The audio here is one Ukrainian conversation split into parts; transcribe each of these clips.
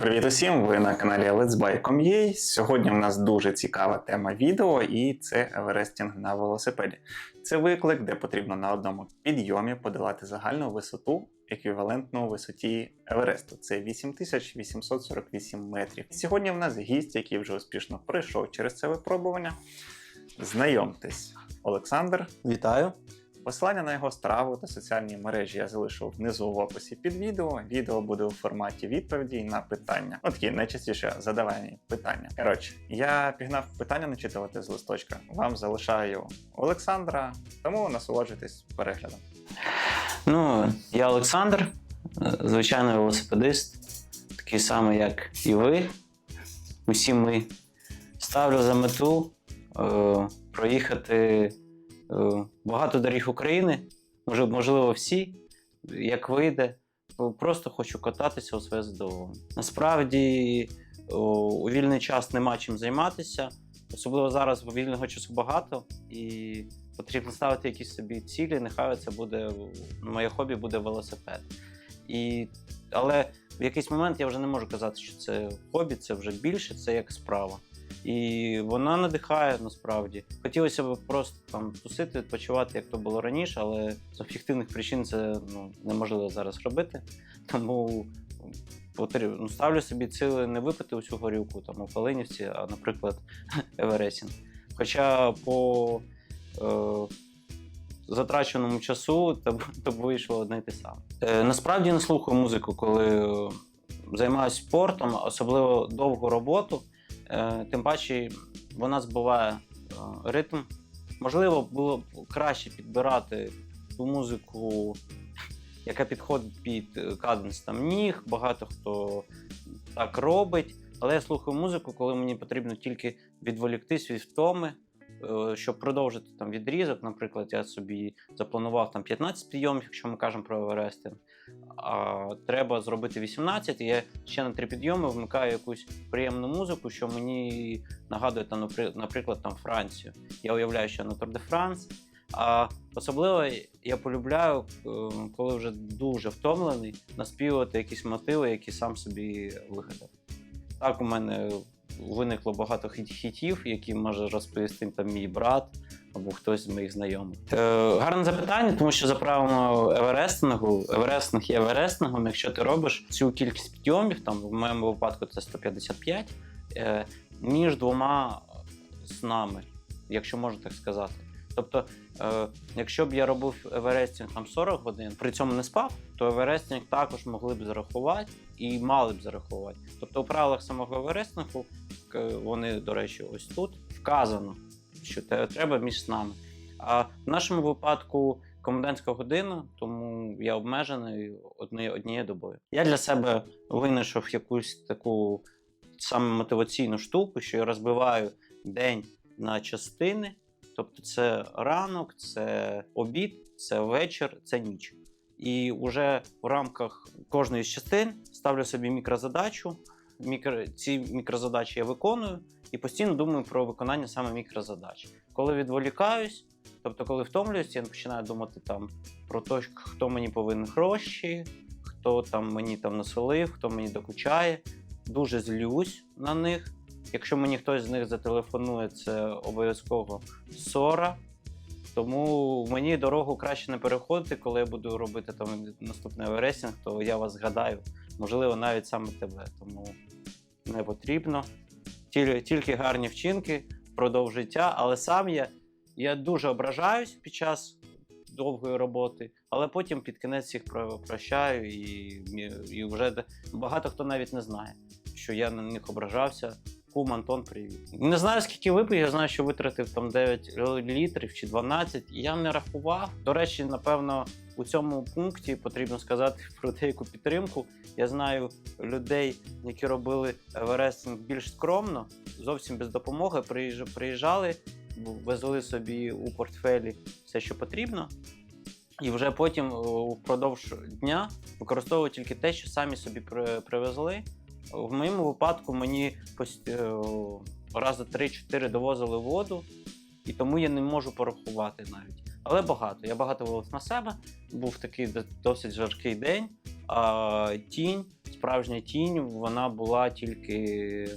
Привіт усім! Ви на каналі Let's Buy Сьогодні в нас дуже цікава тема відео, і це еверестінг на велосипеді. Це виклик, де потрібно на одному підйомі подолати загальну висоту, еквівалентну висоті Евересту. Це 8848 метрів. Сьогодні в нас гість, який вже успішно пройшов через це випробування. Знайомтесь, Олександр. Вітаю. Посилання на його страву та соціальні мережі я залишу внизу в описі під відео. Відео буде у форматі відповіді на питання. Такі найчастіше задавані питання. Коротше, я пігнав питання начитувати з листочка. Вам залишаю Олександра, тому насолоджуйтесь переглядом. Ну, я Олександр, звичайний велосипедист, такий самий, як і ви. Усі ми ставлю за мету е, проїхати багато доріг України, можливо, всі, як вийде. Просто хочу кататися у своє задоволення. Насправді у вільний час нема чим займатися. Особливо зараз бо вільного часу багато і потрібно ставити якісь собі цілі. Нехай це буде моє хобі буде велосипед. І, але в якийсь момент я вже не можу казати, що це хобі, це вже більше, це як справа. І вона надихає насправді. Хотілося б просто там тусити, відпочивати, як то було раніше, але з об'єктивних причин це ну, неможливо зараз робити. Тому ну, ставлю собі ціле не випити усю горілку там у Калинівці, а, наприклад, Евересінг. Хоча по е, затраченому часу то вийшло одне й те саме. Е, насправді не слухаю музику, коли е, займаюся спортом, особливо довгу роботу. Е, тим паче вона збиває е, ритм. Можливо, було б краще підбирати ту музику, яка підходить під е, каденс там ніг. Багато хто так робить. Але я слухаю музику, коли мені потрібно тільки відволіктись від втоми, щоб продовжити там відрізок. Наприклад, я собі запланував там 15 підйомів, якщо ми кажемо про Еверести. А треба зробити 18, і я ще на три підйоми вмикаю якусь приємну музику, що мені нагадує там, напри- наприклад, там Францію. Я уявляю, що на Тур де Франс. А особливо я полюбляю, е, коли вже дуже втомлений, наспівувати якісь мотиви, які сам собі вигадав. Так, у мене виникло багато хіт- хітів, які може розповісти там мій брат або хтось з моїх знайомих. Е, гарне запитання, тому що за правилами Еверестингу, Еверестинг є Еверестингом. Якщо ти робиш цю кількість підйомів, там в моєму випадку це 155, е, між двома снами, якщо можна так сказати. Тобто, е, якщо б я робив Еверестінг там 40 годин, при цьому не спав, то Еверестінг також могли б зарахувати і мали б зарахувати. Тобто, у правилах самого Еверестингу, вони, до речі, ось тут вказано, що треба між снами. А в нашому випадку комендантська година, тому я обмежений однією, однією добою. Я для себе винайшов якусь таку саме мотиваційну штуку, що я розбиваю день на частини. Тобто це ранок, це обід, це вечір, це ніч. І вже в рамках кожної з частин ставлю собі мікрозадачу. Мікро... Ці мікрозадачі я виконую і постійно думаю про виконання саме мікрозадач. Коли відволікаюсь, тобто коли втомлююсь, я починаю думати там про те, хто мені повинен гроші, хто там мені там насолив, хто мені докучає. Дуже злюсь на них. Якщо мені хтось з них зателефонує, це обов'язково ссора. Тому мені дорогу краще не переходити, коли я буду робити там наступний вересінг, то я вас згадаю, можливо, навіть саме тебе. Тому не потрібно. Тільки, гарні вчинки впродовж життя, але сам я, я дуже ображаюсь під час довгої роботи, але потім під кінець про- прощаю, і, і вже багато хто навіть не знає, що я на них ображався. Кум Антон, привіт. Не знаю, скільки випив, я знаю, що витратив там 9 літрів чи 12. Я не рахував. До речі, напевно, у цьому пункті потрібно сказати про деяку підтримку. Я знаю людей, які робили Еверестинг більш скромно, зовсім без допомоги. Приїж- Приїжджали, везли собі у портфелі все, що потрібно. І вже потім впродовж дня використовували тільки те, що самі собі при- привезли. В моєму випадку мені е, рази 3-4 довозили воду, і тому я не можу порахувати навіть. Але багато. Я багато вилив на себе. Був такий досить жаркий день, а тінь справжня тінь, вона була тільки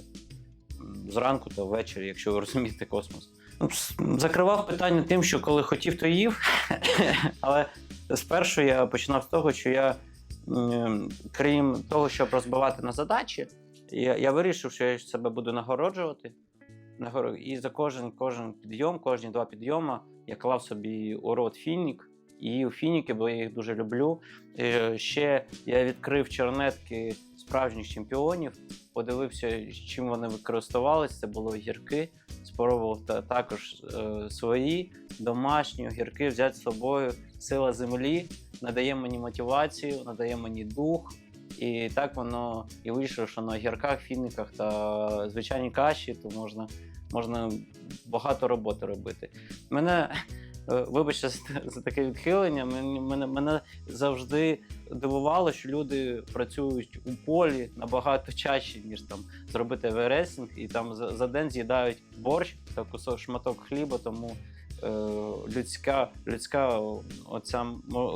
зранку та ввечері, якщо ви розумієте космос. Ну, Закривав питання тим, що коли хотів, то їв. Але спершу я починав з того, що я, крім того, щоб розбивати на задачі, я, я вирішив, що я себе буду нагороджувати. Нагоро- І за кожен, кожен підйом, кожні два підйоми я клав собі у рот фінік. І їв фініки, бо я їх дуже люблю. Е, Ще я відкрив чернетки справжніх чемпіонів, подивився, чим вони використовувалися. Це були гірки. Спробував та- також е, свої домашні огірки взяти з собою. Сила землі надає мені мотивацію, надає мені дух. І так воно і вийшло, що на огірках, фіниках та звичайній каші, то можна, можна багато роботи робити. Мене, е, вибачте за, таке відхилення, мене, мене, завжди дивувало, що люди працюють у полі набагато чаще, ніж там зробити вересінг, і там за, за день з'їдають борщ та кусок шматок хліба, тому людська, людська оця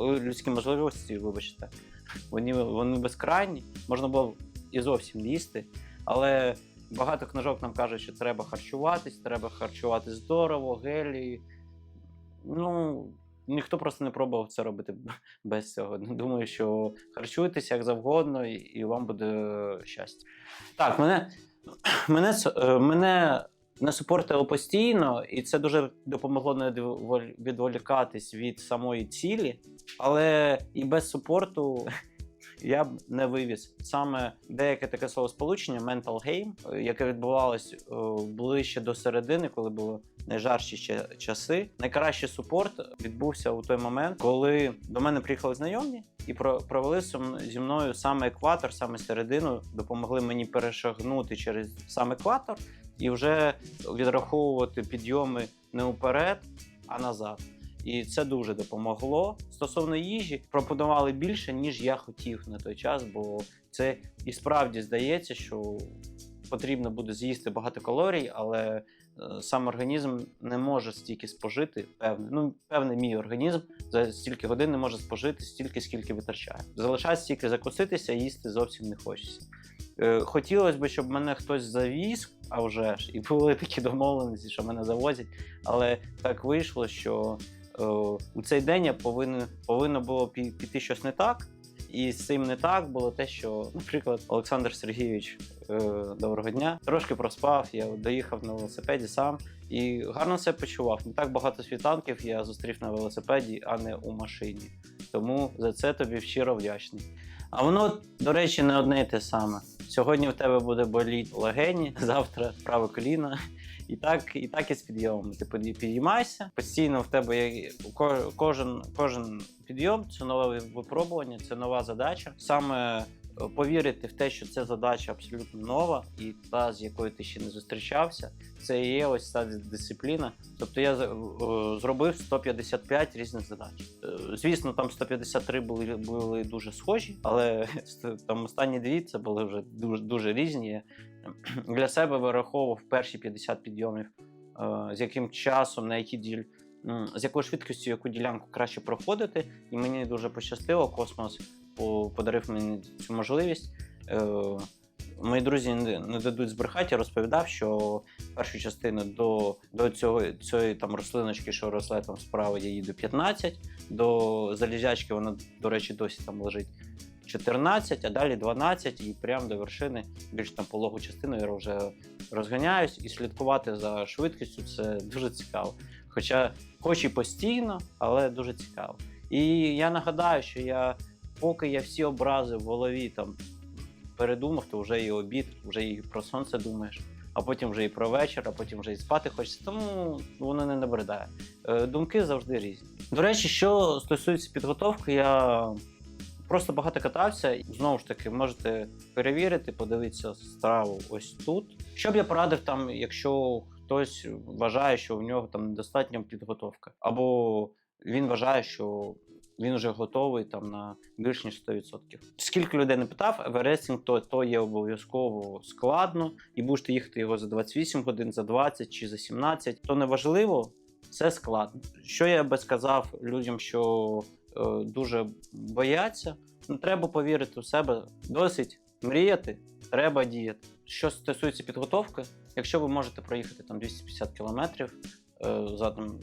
людські можливості, вибачте, вони, вони безкрайні. Можна було і зовсім їсти, але багато книжок нам кажуть, що треба харчуватись, треба харчувати здорово, гелі. Ну, ніхто просто не пробував це робити без цього. Думаю, що харчуйтесь як завгодно, і, і вам буде щастя. Так, мене, мене, е, мене не супортило постійно, і це дуже допомогло не відволі- відволікатись від самої цілі. Але і без супорту я б не вивіз саме деяке таке словосполучення mental game, яке відбувалось е, ближче до середини, коли було найжарші часи. Найкращий супорт відбувся у той момент, коли до мене приїхали знайомі і про- провели зі мною саме екватор, саме середину, допомогли мені перешагнути через сам екватор і вже відраховувати підйоми не уперед, а назад. І це дуже допомогло. Стосовно їжі, пропонували більше, ніж я хотів на той час, бо це і справді здається, що потрібно буде з'їсти багато калорій, але е, сам організм не може стільки спожити, певне. Ну, певний мій організм за стільки годин не може спожити стільки, скільки витрачає. Залишається тільки закуситися, їсти зовсім не хочеться. Е, Хотілося б, щоб мене хтось завіз, а вже ж, і були такі домовленості, що мене завозять. Але так вийшло, що е, у цей день я повинен, повинно було пі- піти щось не так. І з цим не так було те, що, наприклад, Олександр Сергійович, е, доброго дня, трошки проспав, я доїхав на велосипеді сам і гарно себе почував. Не так багато світанків я зустрів на велосипеді, а не у машині. Тому за це тобі щиро вдячний. А воно, до речі, не одне й те саме. Сьогодні в тебе буде боліти легені, завтра праве коліно. І так, і так і з підйомом. Ти підій- підіймайся. Постійно в тебе є ко- кожен, кожен підйом це нове випробування, це нова задача. Саме повірити в те, що ця задача абсолютно нова, і та, з якою ти ще не зустрічався, це і є ось ця дисципліна. Тобто я е, зробив 155 різних задач. Е, Звісно, там 153 були, були дуже схожі, але там останні дві це були вже дуже, дуже різні. Я Для себе вираховував перші 50 підйомів, е, з яким часом, на які діль. З якою швидкістю яку ділянку краще проходити, і мені дуже пощастило. Космос подарив мені цю можливість. Е, Мої друзі не дадуть збрехати, я розповідав, що першу частину до, до цього, цієї там рослиночки, що росла там справа, я їду 15, до залізячки вона, до речі, досі там лежить 14, а далі 12, і прямо до вершини, більш там пологу частину я вже розганяюсь, і слідкувати за швидкістю це дуже цікаво. Хоча, хоч і постійно, але дуже цікаво. І я нагадаю, що я, поки я всі образи в голові там передумав, то вже і обід, вже і про сонце думаєш, а потім вже і про вечір, а потім вже і спати хочеться. Тому воно не набридає. Е, Думки завжди різні. До речі, що стосується підготовки, я просто багато катався. Знову ж таки, можете перевірити, подивитися страву ось тут. Що б я порадив там, якщо хтось вважає, що в нього там недостатня підготовка, або він вважає, що він вже готовий там на більш ніж 100%. Скільки людей не питав, еверестінг то, то є обов'язково складно, і будете їхати його за 28 годин, за 20 чи за 17, то не важливо, це складно. Що я би сказав людям, що е, дуже бояться, ну, треба повірити в себе. Досить мріяти, треба діяти. Що стосується підготовки, якщо ви можете проїхати там 250 кілометрів е, за там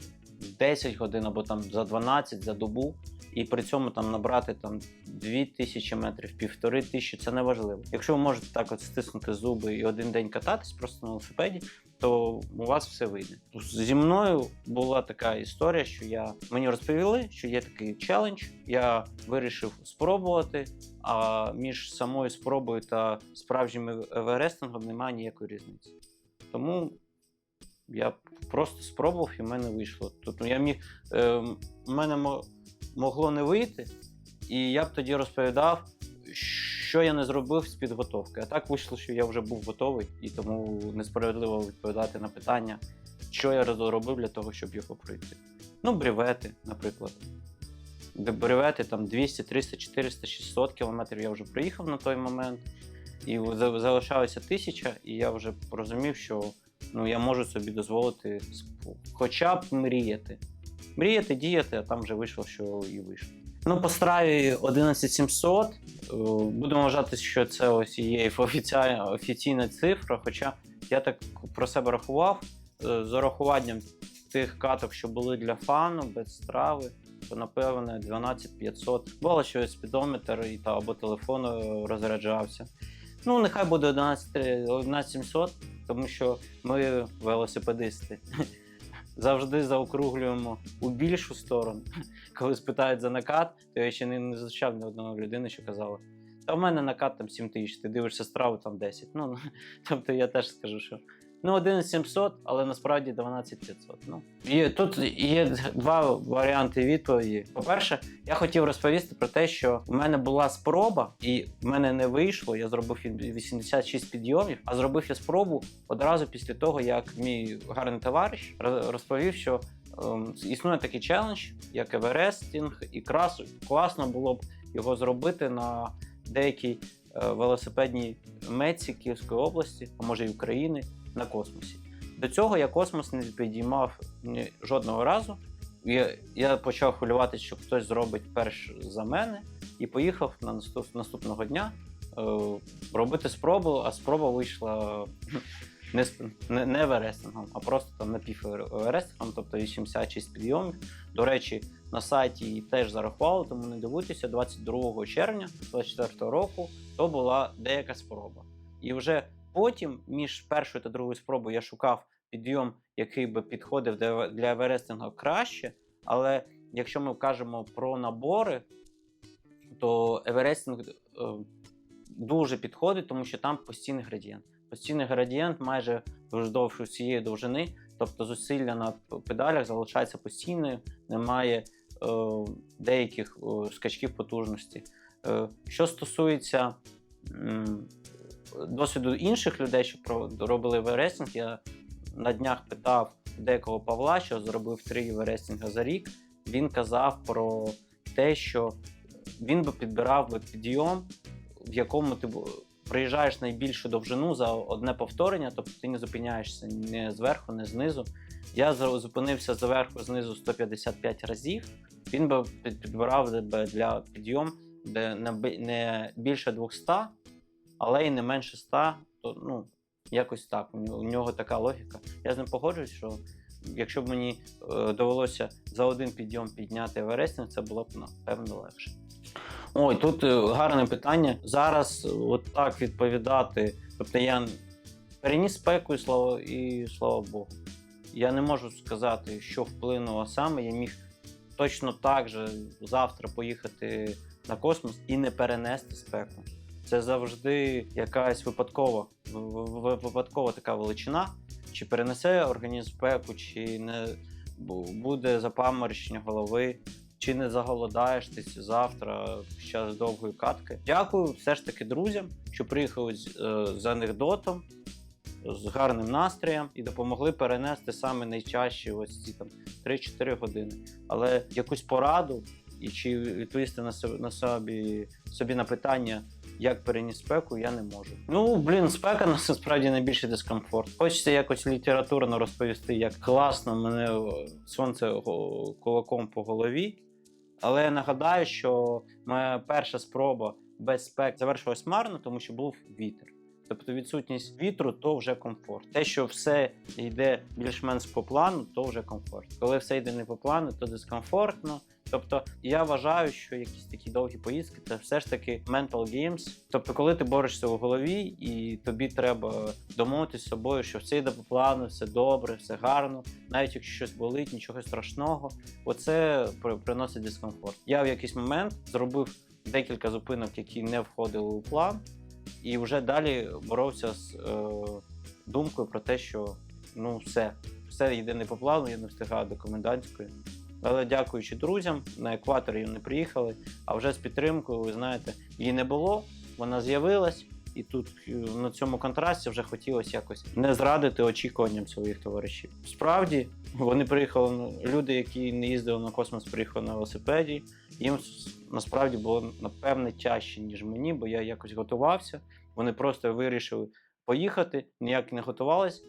10 годин або там за 12 за добу, і при цьому там набрати там 2000 метрів, півтори тисячі, це не важливо. Якщо ви можете так от стиснути зуби і один день кататись просто на велосипеді, то у вас все вийде. Зі мною була така історія, що я мені розповіли, що є такий челендж. Я вирішив спробувати. А між самою спробою та справжнім еверестингом немає ніякої різниці. Тому я просто спробував і в мене вийшло. Тобто я міг, е, мене могло не вийти, і я б тоді розповідав, що я не зробив з підготовки. А так вийшло, що я вже був готовий, і тому несправедливо відповідати на питання, що я робив для того, щоб його пройти. Ну, брівети, наприклад. Де Бревети там 200, 300, 400, 600 кілометрів я вже проїхав на той момент. І залишалося тисяча, і я вже розумів, що ну, я можу собі дозволити хоча б мріяти. Мріяти, діяти, а там вже вийшло, що і вийшло. Ну, по страві 11700. е, Будемо вважати, що це ось є офіційна, офіційна цифра. Хоча я так про себе рахував е, з урахуванням тих каток, що були для фану, без страви, то напевне 12500. Бувало, що спідометр і та або телефон е, розряджався. Ну, нехай буде 11 11700, тому що ми велосипедисти. Завжди заокруглюємо у більшу сторону. Коли спитають за накат, то я ще не, не зустрічав ні одного людини, що казала. Та в мене накат там 7 тисяч, ти дивишся страву там 10. Ну, тобто я теж скажу, що ну 11700, але насправді 12500. Ну, і тут є два варіанти відповіді. По-перше, я хотів розповісти про те, що в мене була спроба, і в мене не вийшло. Я зробив 86 підйомів, а зробив я спробу одразу після того, як мій гарний товариш розповів, що ем, існує такий челендж, як Еверестінг, і крас, класно було б його зробити на деякій е, велосипедній метці Київської області, а може й України, на космосі. До цього я космос не підіймав ні жодного разу. Я, я почав хвилюватися, що хтось зробить перш за мене, і поїхав на наступ, наступного дня е, робити спробу, а спроба вийшла не, не, не еверестингом, а просто там напівеверестингом, тобто 86 підйомів. До речі, на сайті її теж зарахували, тому не дивуйтеся, 22 червня 2024 року то була деяка спроба. І вже потім, між першою та другою спробою, я шукав підйом, який би підходив для для краще. Але якщо ми кажемо про набори, то еверестинг дуже підходить, тому що там постійний градієнт. Постійний градієнт майже вздовж усієї довжини, тобто зусилля на педалях залишається постійною, немає е, деяких е, скачків потужності. Е, що стосується досвіду інших людей, що робили верестінг, я на днях питав декого Павла, що зробив три верестінга за рік. Він казав про те, що він би підбирав би підйом, в якому ти проїжджаєш найбільшу довжину за одне повторення, тобто ти не зупиняєшся ні зверху, ні знизу. Я зупинився зверху, знизу 155 разів. Він би підбирав би для підйом, де не більше 200, але й не менше 100, то ну, якось так. У нього, така логіка. Я з ним погоджуюсь, що якщо б мені е, довелося за один підйом підняти Еверестінг, це було б напевно легше. Ой, тут е, гарне питання. Зараз е, от так відповідати. Тобто я переніс спеку і слава, і слава Богу. Я не можу сказати, що вплинуло саме. Я міг точно так же завтра поїхати на космос і не перенести спеку. Це завжди якась випадкова, випадкова така величина. Чи перенесе організм спеку, чи не буде запаморочення голови, чи не заголодаєш ти завтра під час довгої катки. Дякую все ж таки друзям, що приїхали з, е, з анекдотом, з гарним настроєм і допомогли перенести саме найчастіші ось ці там 3-4 години. Але якусь пораду і чи відповісти на собі, собі на питання, як переніс спеку, я не можу. Ну, блін, спека насправді найбільший дискомфорт. Хочеться якось літературно розповісти, як класно мене сонце кулаком по голові. Але я нагадаю, що моя перша спроба без спек завершилась марно, тому що був вітер. Тобто відсутність вітру то вже комфорт. Те, що все йде більш-менш по плану, то вже комфорт. Коли все йде не по плану, то дискомфортно. Тобто я вважаю, що якісь такі довгі поїздки це все ж таки mental games. Тобто, коли ти борешся у голові, і тобі треба домовитися з собою, що все йде по плану, все добре, все гарно, навіть якщо щось болить, нічого страшного. Оце приносить дискомфорт. Я в якийсь момент зробив декілька зупинок, які не входили у план, і вже далі боровся з е, думкою про те, що ну все, все йде не по плану, я не встигаю до комендантської. Але дякуючи друзям, на екватор їм не приїхали, а вже з підтримкою, ви знаєте, її не було, вона з'явилась, і тут е, на цьому контрасті вже хотілося якось не зрадити очікуванням своїх товаришів. Справді, вони приїхали, люди, які не їздили на космос, приїхали на велосипеді. Їм насправді було напевне тяжче, ніж мені, бо я якось готувався. Вони просто вирішили поїхати, ніяк не готувались,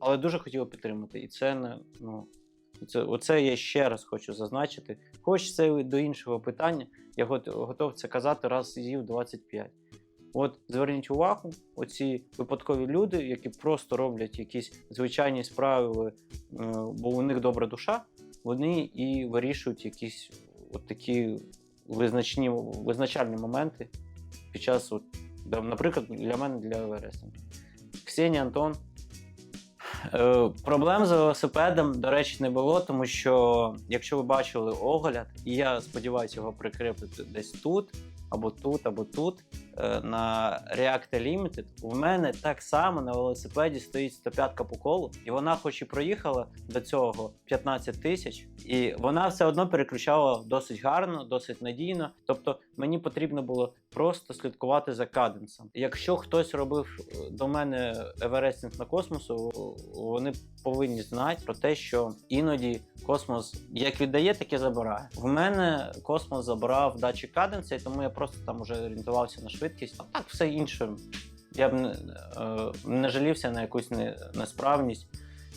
але дуже хотіли підтримати. І це не ну. Це, оце я ще раз хочу зазначити. Хоч це до іншого питання, я готов це казати раз з'їв 25. От зверніть увагу, оці випадкові люди, які просто роблять якісь звичайні справи, е, бо у них добра душа, вони і вирішують якісь от такі визначні, визначальні моменти під час, от, наприклад, для мене для Евересту. Ксенія Антон. Е, проблем з велосипедом, до речі, не було, тому що якщо ви бачили огляд, і я сподіваюся його прикріпити десь тут, або тут, або тут, на React Limited, у мене так само на велосипеді стоїть 105 по колу, і вона, хоч і проїхала до цього 15 тисяч, і вона все одно переключала досить гарно, досить надійно. Тобто мені потрібно було просто слідкувати за каденсом. Якщо хтось робив е, до мене еверестінг на космосу, вони повинні знати про те, що іноді космос як віддає, так і забирає. В мене космос забрав датчик каденса, і тому я просто там уже орієнтувався на швидкість. А так все інше. Я б не, е, не жалівся на якусь не- несправність.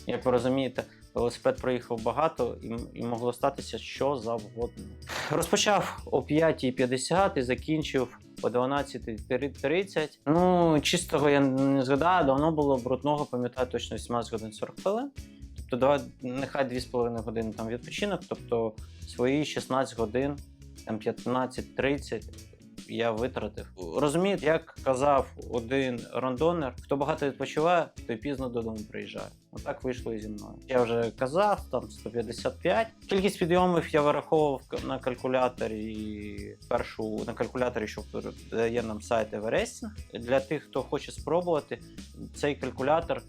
Як ви розумієте, велосипед проїхав багато і, і могло статися що завгодно. Розпочав о 5.50 і закінчив о 12.30. Ну, чистого я не згадаю, давно було брудного, пам'ятаю точно 18 годин 40 хвилин. Тобто, давай, нехай 2,5 години там відпочинок, тобто свої 16 годин, там 15-30 я витратив. Розумієте, як казав один рандонер, хто багато відпочиває, той пізно додому приїжджає. Отак вийшло і зі мною. Я вже казав, там 155. Кількість підйомів я вираховував на калькуляторі першу на калькуляторі, що дає нам сайт Everesting. Для тих, хто хоче спробувати, цей калькулятор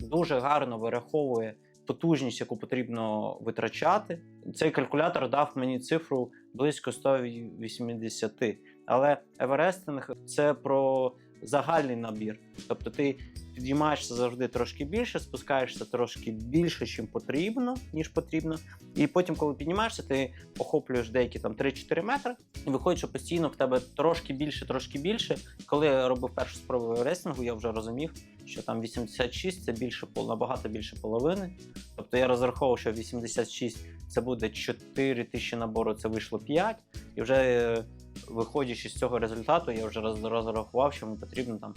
дуже гарно вираховує потужність, яку потрібно витрачати. Цей калькулятор дав мені цифру близько 180. Але Еверестинг це про загальний набір. Тобто ти підіймаєшся завжди трошки більше, спускаєшся трошки більше, чим потрібно, ніж потрібно. І потім, коли піднімаєшся, ти охоплюєш деякі там 3-4 метри, і виходить, що постійно в тебе трошки більше, трошки більше. Коли я робив першу спробу Еверестингу, я вже розумів, що там 86 це більше набагато більше половини. Тобто я розраховував, що 86 це буде 4 тисячі набору, це вийшло 5. І вже е, виходячи з цього результату, я вже роз- розрахував, що мені потрібно там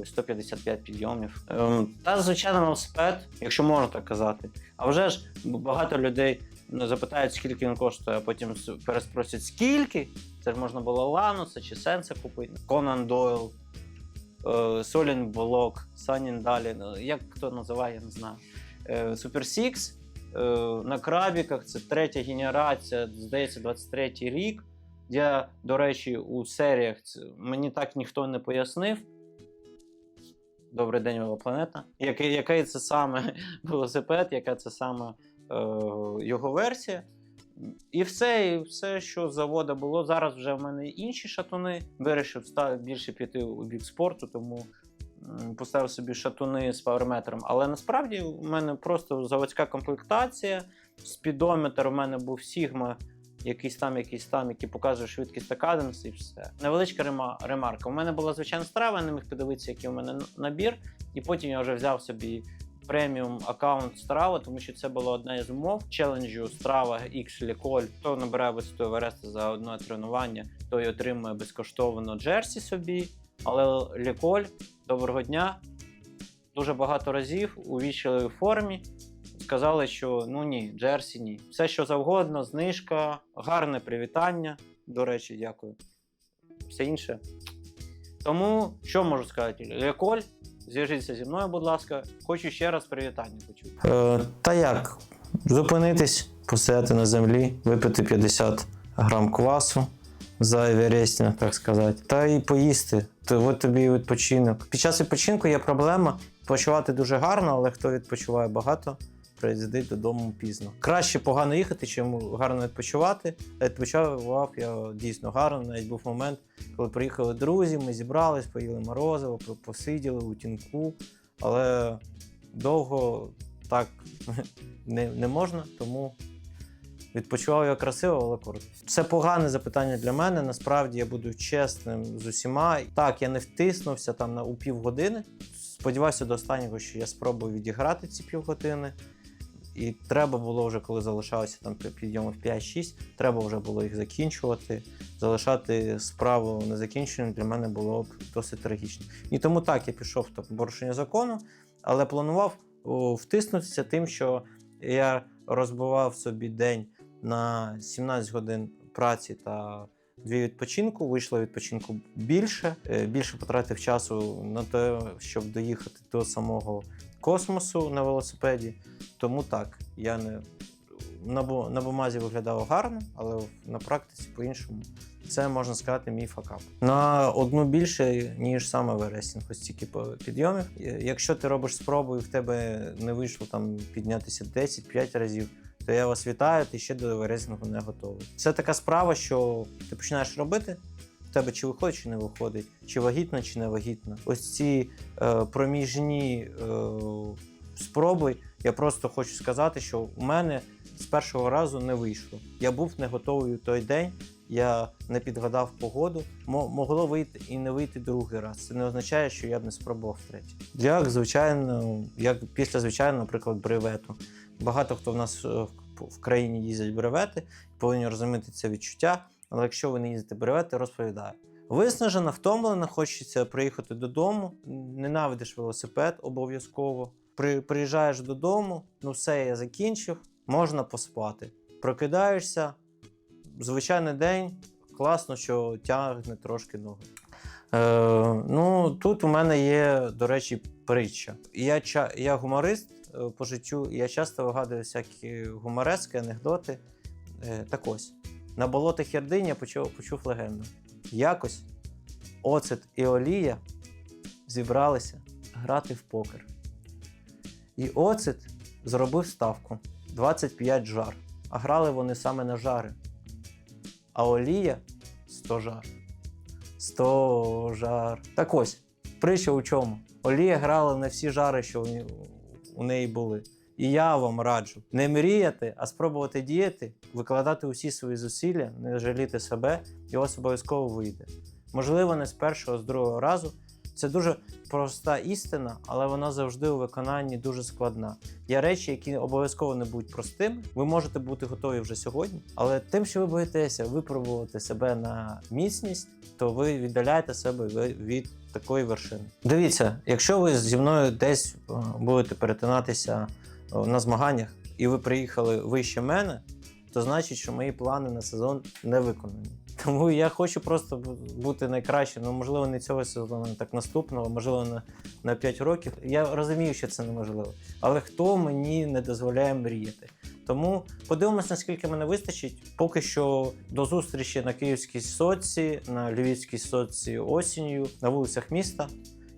е, 155 підйомів. Ем, Та звичайно велосипед, якщо можна так казати. А вже ж багато людей ну, запитають, скільки він коштує, а потім переспросять, скільки. Це ж можна було Лануса чи Сенса купити. Конан Дойл, Солін Блок, Санін Далі. ну, Як хто називає, я не знаю. Е, Супер Сікс е, на крабіках це третя генерація, здається, 23-й рік. Я, до речі, у серіях мені так ніхто не пояснив. Добрий день, велопланета. Який, який це саме велосипед, яка це саме е, його версія. І все, і все, що з заводу було. Зараз вже в мене інші шатуни. Вирішив більше піти у бік спорту, тому поставив собі шатуни з паверметром. Але насправді у мене просто заводська комплектація. Спідометр у мене був Sigma, якийсь там, якийсь там, який показує швидкість та каденс, і все. Невеличка рема- ремарка. У мене була звичайна страва, я не міг подивитися, який у мене набір, і потім я вже взяв собі преміум аккаунт страва, тому що це була одна із умов челенджу страва X Ліколь. Хто набирає висоту Евереста за одне тренування, той отримує безкоштовно джерсі собі. Але Ліколь, доброго дня. Дуже багато разів у вічливій формі сказали, що ну ні, Джерсі ні. Все, що завгодно, знижка, гарне привітання. До речі, дякую. Все інше. Тому що можу сказати? Леколь, зв'яжіться зі мною, будь ласка. Хочу ще раз привітання почути. Е, та як? Зупинитись, постояти на землі, випити 50 грам квасу за Еверестінг, так сказати, та і поїсти. То от тобі відпочинок. Під час відпочинку є проблема почувати дуже гарно, але хто відпочиває багато, приїздить додому пізно. Краще погано їхати, чим гарно відпочивати. Відпочивав я дійсно гарно. Навіть був момент, коли приїхали друзі, ми зібрались, поїли морозиво, посиділи у тінку. Але довго так не, не можна, тому відпочивав я красиво, але коротко. Це погане запитання для мене. Насправді я буду чесним з усіма. Так, я не втиснувся там на у півгодини. Сподіваюся до останнього, що я спробую відіграти ці півгодини. І треба було вже, коли залишалося там підйомів 5-6, треба вже було їх закінчувати. Залишати справу незакінченою для мене було б досить трагічно. І тому так я пішов в порушення закону, але планував втиснутися тим, що я розбивав собі день на 17 годин праці та дві відпочинку. Вийшло відпочинку більше, е, більше потратив часу на те, щоб доїхати до самого космосу на велосипеді. Тому так, я не на, на бумазі виглядало гарно, але на практиці по-іншому. Це можна сказати мій факап. На одну більше, ніж саме вересінг, ось стільки по- підйомів. Е, Якщо ти робиш спробу і в тебе не вийшло там піднятися 10-5 разів, то я вас вітаю, ти ще до вересінгу не готовий. Це така справа, що ти починаєш робити. В тебе чи виходить, чи не виходить, чи вагітна, чи не вагітна. Ось ці е, проміжні е, спроби. Я просто хочу сказати, що у мене з першого разу не вийшло. Я був не готовий у той день. Я не підгадав погоду. Могло вийти і не вийти другий раз. Це не означає, що я б не спробував третій. Як звичайно, як після звичайно, наприклад, бревету. Багато хто в нас е, в країні їздять бревети, повинні розуміти це відчуття. Але якщо ви не їздите бревети, розповідаю. Виснажена, втомлена, хочеться приїхати додому. Ненавидиш велосипед обов'язково. При, приїжджаєш додому, ну все, я закінчив, можна поспати. Прокидаєшся, звичайний день, класно, що тягне трошки ноги. Е, ну, тут у мене є, до речі, притча. Я, я гуморист е, по життю, я часто вигадую всякі гуморески, анекдоти. Е, так ось, на болотах Ярдині я почув, почув легенду. Якось оцет і олія зібралися грати в покер. І оцет зробив ставку 25 жар. А грали вони саме на жари. А олія 100 жар. 100 жар. Так ось, притча у чому? Олія грала на всі жари, що у неї були. І я вам раджу не мріяти, а спробувати діяти, викладати усі свої зусилля, не жаліти себе, і у вас обов'язково вийде. Можливо, не з першого, з другого разу. Це дуже проста істина, але вона завжди у виконанні дуже складна. Є речі, які обов'язково не будуть простими. Ви можете бути готові вже сьогодні, але тим, що ви боїтеся випробувати себе на міцність, то ви віддаляєте себе від такої вершини. Дивіться, якщо ви зі мною десь е, будете перетинатися е, на змаганнях, і ви приїхали вище мене, то значить, що мої плани на сезон не виконані. Тому я хочу просто бути найкращим. Ну, можливо, не цього сезону, так наступного, можливо, на, на 5 років. Я розумію, що це неможливо. Але хто мені не дозволяє мріяти? Тому подивимось, наскільки мене вистачить. Поки що до зустрічі на київській соці, на львівській соці осінню, на вулицях міста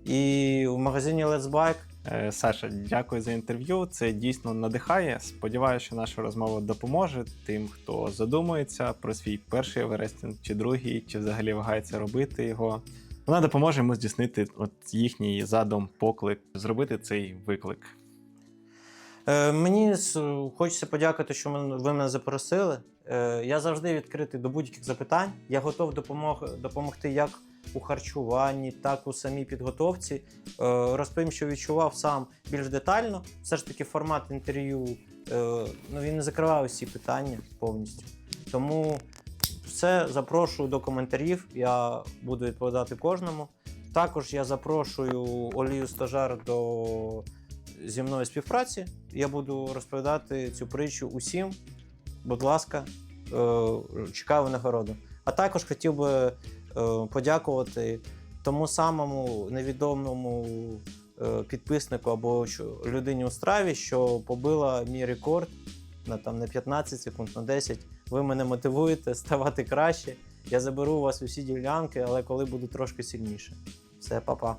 і в магазині Let's Bike. Е, Саша, дякую за інтерв'ю. Це дійсно надихає. Сподіваюся, що наша розмова допоможе тим, хто задумується про свій перший Еверестінг чи другий, чи взагалі вагається робити його. Вона допоможе йому здійснити от їхній задум, поклик, зробити цей виклик. Е, мені хочеться подякувати, що ви мене запросили. Е, я завжди відкритий до будь-яких запитань. Я готов допомог, допомогти як у харчуванні, так у самій підготовці. Е, розповім, що відчував сам більш детально. Все ж таки, формат інтерв'ю е, ну, він не закриває усі питання повністю. Тому все запрошую до коментарів. Я буду відповідати кожному. Також я запрошую Олію Стажар до зі мною співпраці. Я буду розповідати цю притчу усім. Будь ласка, е, чекаю винагороду. А також хотів би подякувати тому самому невідомому е, підписнику або людині у страві, що побила мій рекорд на, там, на 15 секунд, на 10. Ви мене мотивуєте ставати краще. Я заберу у вас усі ділянки, але коли буду трошки сильніше. Все, па-па.